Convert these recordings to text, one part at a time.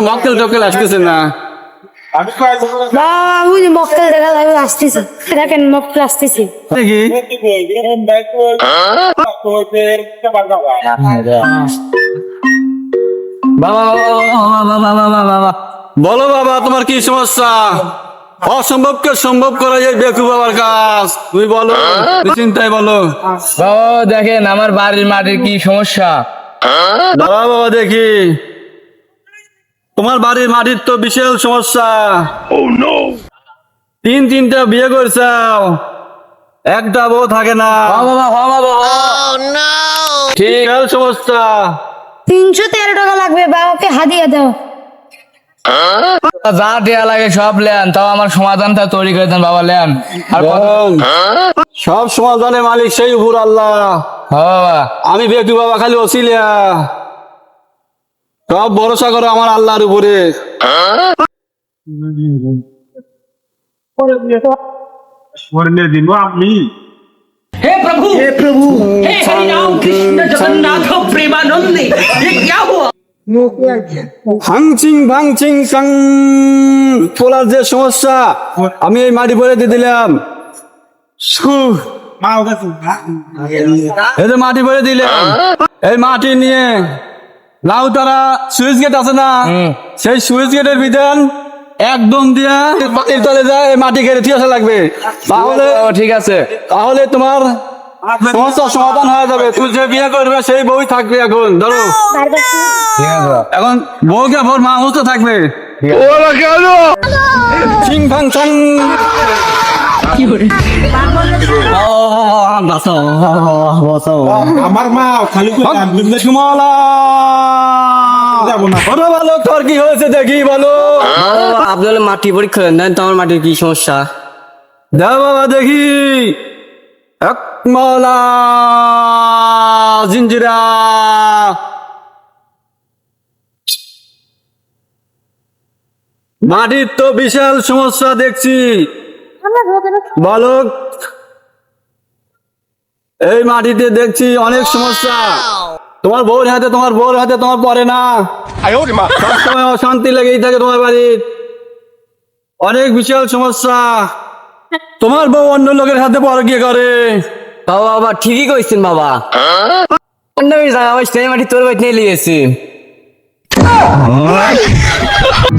তো মক্কেল টক্কেল আসতেছে না। আমি কয় যাব বাবা ওই যে মক্কেল দেখা যাবে আসতেছে। দেখেন মক্কেল আসতেছে। দেখি বাবা বাবা, বাবা, বাবা, বাবা। বলো বাবা তোমার কি সমস্যা? অসম্ভবকে সম্ভব করা যায় বেকু বাবার কাজ। তুমি বলো চিন্তায় বলো। বাবা দেখেন আমার বাড়ির মাটির কি সমস্যা? বাবা বাবা দেখি। তোমার বাড়ির মাটির তো বিশাল সমস্যা। তিন তিনটা বিয়ে করছাও। একটা বউ থাকে না। বাবা বাবা ঠিক সমস্যা। তিনশো তেরো টাকা লাগবে বাবাকে হাদিয়া দাও। যা দেয়া লাগে সব লেন তাও আমার সমাধানটা তৈরি করে দেন বাবা লেন আর সব সমাধানের মালিক সেই উপর আল্লাহ। হ্যাঁ বাবা। আমি বেকু বাবা খালি ওসিলিয়া সব ভরসা করো আমার আল্লাহর উপরে স্বর্ণে দিন আমি हे प्रभु हे प्रभु हे हरि राम कृष्ण जगन्नाथ प्रेमानंदे ये क्या हुआ হাংচিং ভাংচিং সাং তোলার যে সমস্যা আমি এই মাটি ভরে দিয়ে দিলাম সু, মাও গেছে এই যে মাটি ভরে দিলাম এই মাটি নিয়ে লাউ তারা সুইচ গেট আছে না? সেই সুইচ গেটের ভিতর একদম দিয়া পানির তলে যায় মাটি ঘেরে আসা লাগবে। তাহলে ঠিক আছে। তাহলে তোমার সমস্যার সমাধান হয়ে যাবে। তুই যে বিয়ে করবে সেই বই থাকবে এখন। ধরো। ঠিক। এখন বউকে ভোর মা তো থাকবে। ওরা কেন? চিং ফাং। আমার মা খালি করে আমি সুমলা যাব না। বলো বলো তোর কি হয়েছে দেখি বলো। আপনি মাটি পরীক্ষা দেন তো আমার মাটির কি সমস্যা। দে বাবা দেখি। একমলা জিঞ্জিরা। মাটির তো বিশাল সমস্যা দেখছি। বালক এই মাটিতে দেখছি অনেক সমস্যা। তোমার বউর হাতে তোমার বউর হাতে তোমার পড়ে না। সবসময় অশান্তি লেগেই থাকে তোমার বাড়ির। অনেক বিশাল সমস্যা। তোমার বউ অন্য লোকের হাতে পরে গিয়ে করে? বাবা বাবা ঠিকই কইছেন বাবা। অন্য জায়গা সেই মাটি তোর বাড়ি নিয়ে লিয়েছি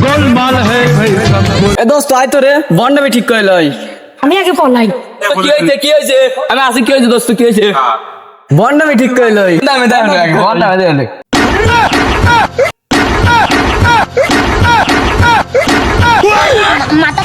গোলমাল হে এ দোস্ত আয় তো রে। বন্ডামি ঠিক করে লই আমি আগে পড়লাই কি হইছে কি হইছে আমি আসি কি হইছে দোস্ত কি হয়েছে? বন্ডামি ঠিক করে লই দামে দামে দামে দামে মাথা